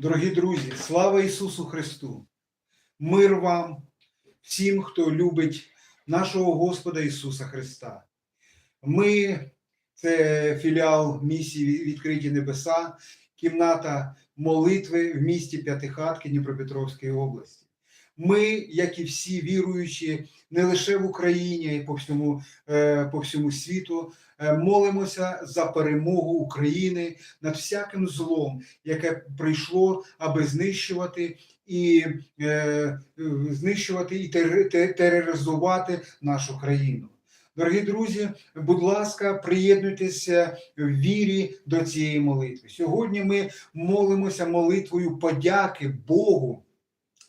Дорогі друзі, слава Ісусу Христу! Мир вам, всім, хто любить нашого Господа Ісуса Христа. Ми це філіал місії Відкриті Небеса, кімната молитви в місті П'ятихатки Дніпропетровської області. Ми, як і всі віруючі, не лише в Україні, а й по всьому, е, по всьому світу, е, молимося за перемогу України над всяким злом, яке прийшло, аби знищувати і е, знищувати і терор- тероризувати нашу країну. Дорогі друзі, будь ласка, приєднуйтеся в вірі до цієї молитви. Сьогодні ми молимося молитвою подяки Богу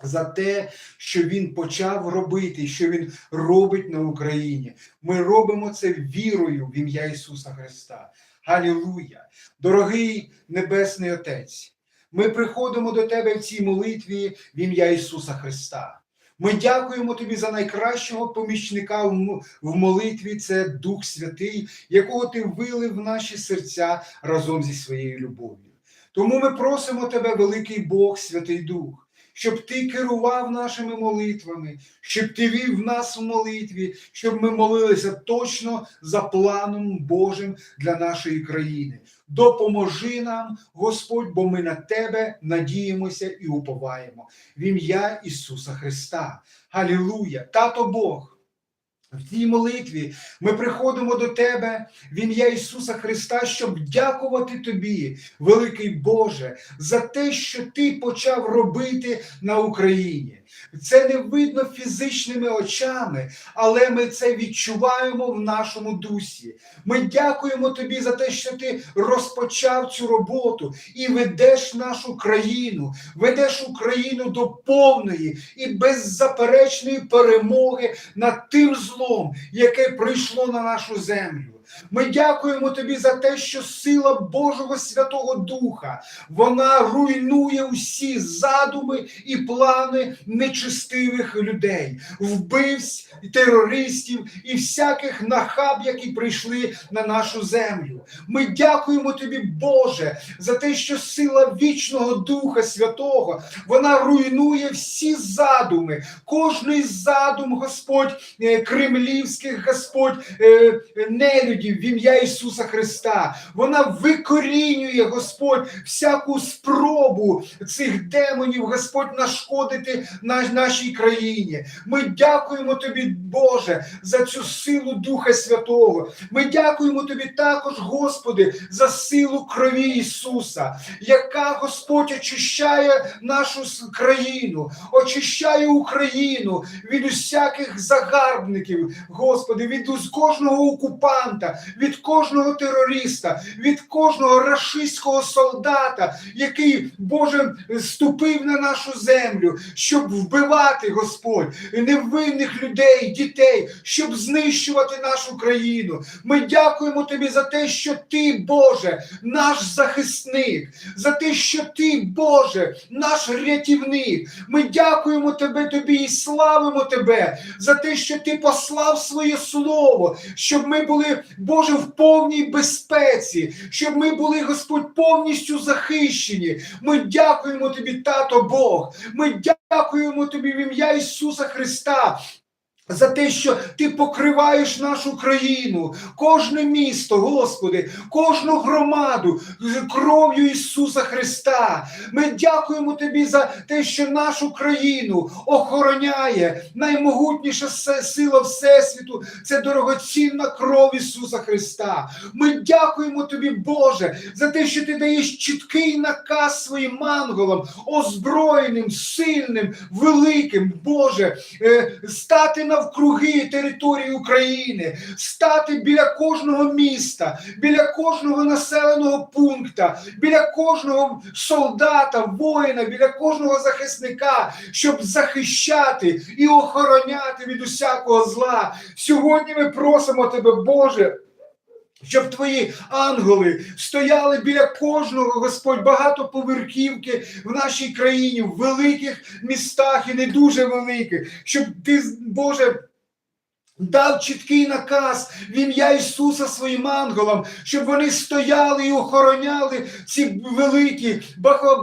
за те, що він почав робити, що він робить на Україні. Ми робимо це вірою в ім'я Ісуса Христа. Галілуя! Дорогий Небесний Отець, ми приходимо до Тебе в цій молитві в ім'я Ісуса Христа. Ми дякуємо Тобі за найкращого помічника в молитві, це Дух Святий, якого Ти вилив в наші серця разом зі своєю любов'ю. Тому ми просимо Тебе, великий Бог, Святий Дух, щоб Ти керував нашими молитвами, щоб Ти вів нас в молитві, щоб ми молилися точно за планом Божим для нашої країни. Допоможи нам, Господь, бо ми на Тебе надіємося і уповаємо. В ім'я Ісуса Христа. Галілуя! Тато Бог! В цій молитві ми приходимо до Тебе в ім'я Ісуса Христа, щоб дякувати Тобі, великий Боже, за те, що Ти почав робити на Україні. Це не видно фізичними очами, але ми це відчуваємо в нашому дусі. Ми дякуємо Тобі за те, що Ти розпочав цю роботу і ведеш нашу країну, ведеш Україну до повної і беззаперечної перемоги над тим злом, яке прийшло на нашу землю. Ми дякуємо тобі за те, що сила Божого Святого Духа вона руйнує усі задуми і плани нечистивих людей, вбивць, терористів і всяких нахаб, які прийшли на нашу землю. Ми дякуємо тобі, Боже, за те, що сила вічного Духа Святого вона руйнує всі задуми, кожний задум, Господь, е, кремлівських, Господь, е, нелюдів в ім'я Ісуса Христа. Вона викорінює, Господь, всяку спробу цих демонів, Господь, нашкодити на- нашій країні. Ми дякуємо Тобі, Боже, за цю силу Духа Святого. Ми дякуємо Тобі також, Господи, за силу крові Ісуса, яка, Господь, очищає нашу країну, очищає Україну від усяких загарбників, Господи, від кожного окупанта, від кожного терориста, від кожного рашистського солдата, який, Боже, ступив на нашу землю, щоб вбивати, Господь, невинних людей, дітей, щоб знищувати нашу країну. Ми дякуємо Тобі за те, що Ти, Боже, наш захисник, за те, що Ти, Боже, наш рятівник. Ми дякуємо Тебе, Тобі і славимо Тебе за те, що Ти послав своє слово, щоб ми були, Боже, в повній безпеці, щоб ми були, Господь, повністю захищені. Ми дякуємо Тобі, Тато Бог. Ми дякуємо Тобі в ім'я Ісуса Христа. За те, що ти покриваєш нашу країну, кожне місто, Господи, кожну громаду кров'ю Ісуса Христа. Ми дякуємо Тобі за те, що нашу країну охороняє наймогутніша сила Всесвіту. Це дорогоцінна кров Ісуса Христа. Ми дякуємо Тобі, Боже, за те, що ти даєш чіткий наказ своїм анголам, озброєним, сильним, великим, Боже, е, стати навкруги території України, стати біля кожного міста, біля кожного населеного пункта, біля кожного солдата, воїна, біля кожного захисника, щоб захищати і охороняти від усякого зла. Сьогодні ми просимо тебе, Боже. Щоб твої ангели стояли біля кожного, Господь, багатоповерхівки в нашій країні, в великих містах і не дуже великих, щоб ти, Боже, Дав чіткий наказ в ім'я Ісуса своїм ангелам, щоб вони стояли і охороняли ці великі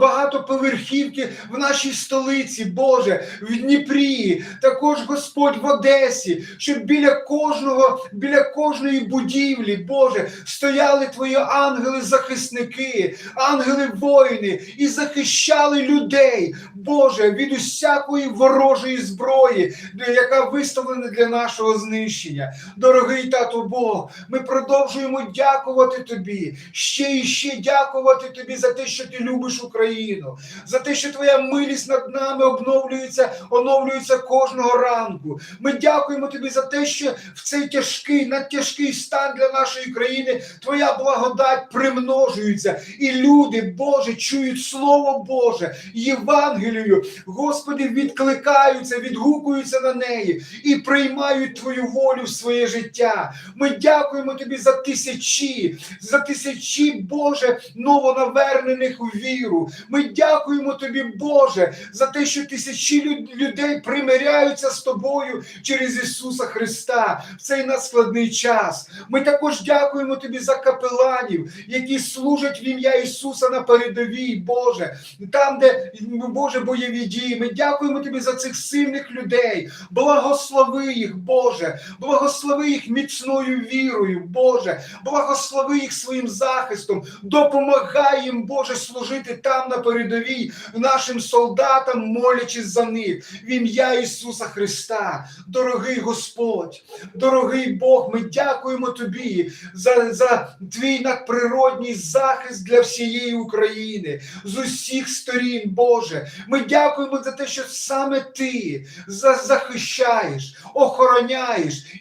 багатоповерхівки в нашій столиці, Боже, в Дніпрі, також Господь в Одесі, щоб біля кожного, біля кожної будівлі, Боже, стояли Твої ангели-захисники, ангели-воїни і захищали людей, Боже, від усякої ворожої зброї, яка виставлена для нашого знищення. Дорогий тато Бог, ми продовжуємо дякувати Тобі, ще і ще дякувати Тобі за те, що ти любиш Україну, за те, що Твоя милість над нами обновлюється, оновлюється кожного ранку. Ми дякуємо Тобі за те, що в цей тяжкий, надтяжкий стан для нашої країни Твоя благодать примножується, і люди, Боже, чують Слово Боже, Євангелію, Господи, відкликаються, відгукуються на неї і приймають Твою волю в своє життя. Ми дякуємо Тобі за тисячі, за тисячі, Боже, новонавернених у віру. Ми дякуємо Тобі, Боже, за те, що тисячі людей примиряються з Тобою через Ісуса Христа в цей надскладний час. Ми також дякуємо Тобі за капеланів, які служать в ім'я Ісуса на передовій, Боже, там, де Боже бойові дії. Ми дякуємо Тобі за цих сильних людей. Благослови їх, Боже, благослови їх міцною вірою, Боже, благослови їх своїм захистом, допомагай їм, Боже, служити там на передовій нашим солдатам, молячись за них в ім'я Ісуса Христа. Дорогий Господь, дорогий Бог, ми дякуємо Тобі за, за твій надприродній захист для всієї України з усіх сторін, Боже. Ми дякуємо за те, що саме Ти захищаєш, охороняєш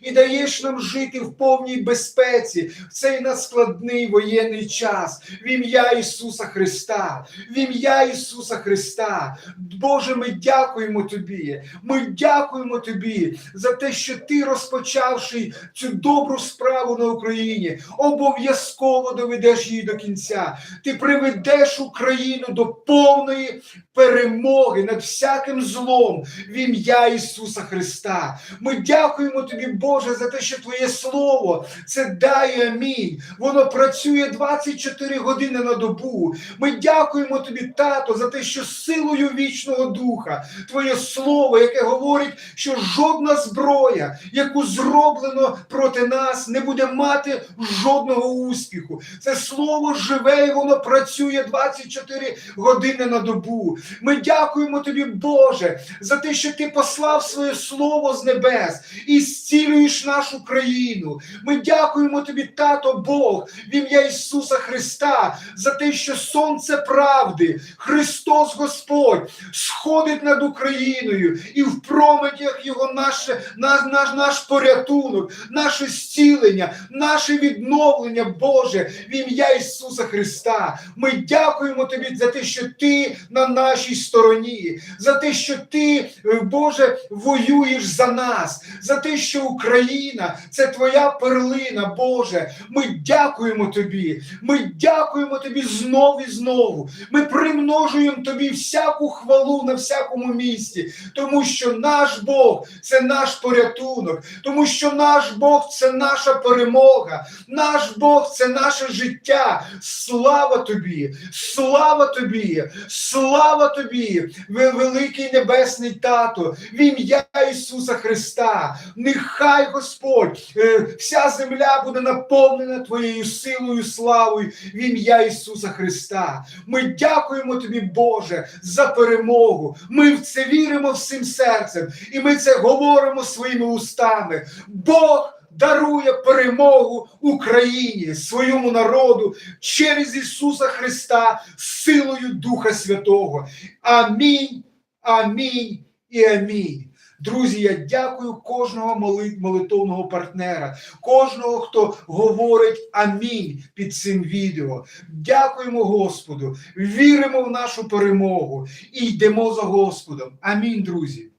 і даєш нам жити в повній безпеці в цей надскладний воєнний час. В ім'я Ісуса Христа, в ім'я Ісуса Христа. Боже, ми дякуємо Тобі. Ми дякуємо Тобі за те, що Ти, розпочавши цю добру справу на Україні, обов'язково доведеш її до кінця. Ти приведеш Україну до повної перемоги над всяким злом в ім'я Ісуса Христа. Ми дякуємо Тобі, Боже, за те, що Твоє Слово це дає амінь. Воно працює 24 години на добу. Ми дякуємо Тобі, Тато, за те, що силою вічного духа, Твоє Слово, яке говорить, що жодна зброя, яку зроблено проти нас, не буде мати жодного успіху. Це слово живе і воно працює 24 години на добу. Ми дякуємо тобі, Боже, за те, що ти послав своє слово з небес і зцілюєш нашу країну. Ми дякуємо тобі, тато Бог, в ім'я Ісуса Христа, за те, що сонце правди, Христос Господь, сходить над Україною, і в прометях Його наше, наш, наш, наш порятунок, наше зцілення, наше відновлення, Боже, в ім'я Ісуса Христа. Ми дякуємо Тобі за те, що Ти на нашій стороні, за те, що Ти, е, Боже, воюєш за нас, за те, що Україна це Твоя перлина, Боже. Ми дякуємо Тобі. Ми дякуємо Тобі знову і знову. Ми примножуємо Тобі всяку хвалу на всякому місці, тому що наш Бог це наш порятунок, тому що наш Бог це наша перемога, наш Бог це наше життя. Слава тобі, слава тобі, слава тобі, великий небесний тато, в ім'я Ісуса Христа. Нехай Господь, е, вся земля буде наповнена Твоєю силою, славою в ім'я Ісуса Христа. Ми дякуємо тобі, Боже, за перемогу. Ми в це віримо всім серцем, і ми це говоримо своїми устами. Бог дарує перемогу Україні, своєму народу через Ісуса Христа силою Духа Святого. Амінь, амінь і амінь. Друзі, я дякую кожного молитовного партнера, кожного, хто говорить амінь під цим відео. Дякуємо Господу, віримо в нашу перемогу і йдемо за Господом. Амінь, друзі.